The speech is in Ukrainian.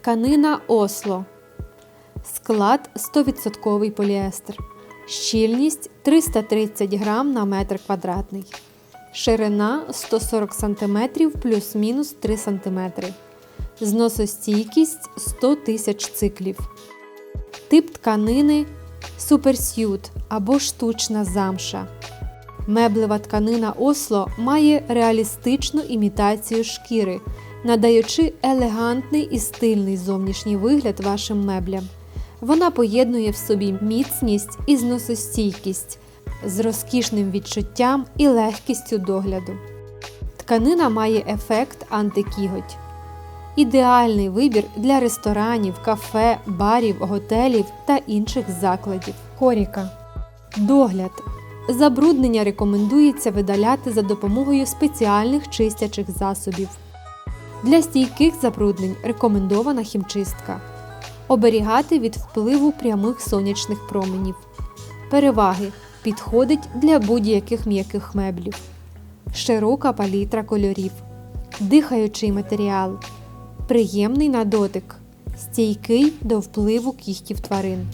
Тканина Осло. Склад 100% поліестер. Щільність 330 грам на метр квадратний. Ширина 140 см плюс-мінус 3 см. Зносостійкість 100 тисяч циклів. Тип тканини суперсют або штучна замша. Меблева тканина Осло має реалістичну імітацію шкіри, надаючи елегантний і стильний зовнішній вигляд вашим меблям. Вона поєднує в собі міцність і зносостійкість з розкішним відчуттям і легкістю догляду. Тканина має ефект антикіготь. Ідеальний вибір для ресторанів, кафе, барів, готелів та інших закладів. Коріка. Догляд. Забруднення рекомендується видаляти за допомогою спеціальних чистячих засобів. Для стійких забруднень рекомендована хімчистка. Оберігати від впливу прямих сонячних променів. Переваги підходить для будь-яких м'яких меблів. Широка палітра кольорів. Дихаючий матеріал. Приємний на дотик. Стійкий до впливу кігтів тварин.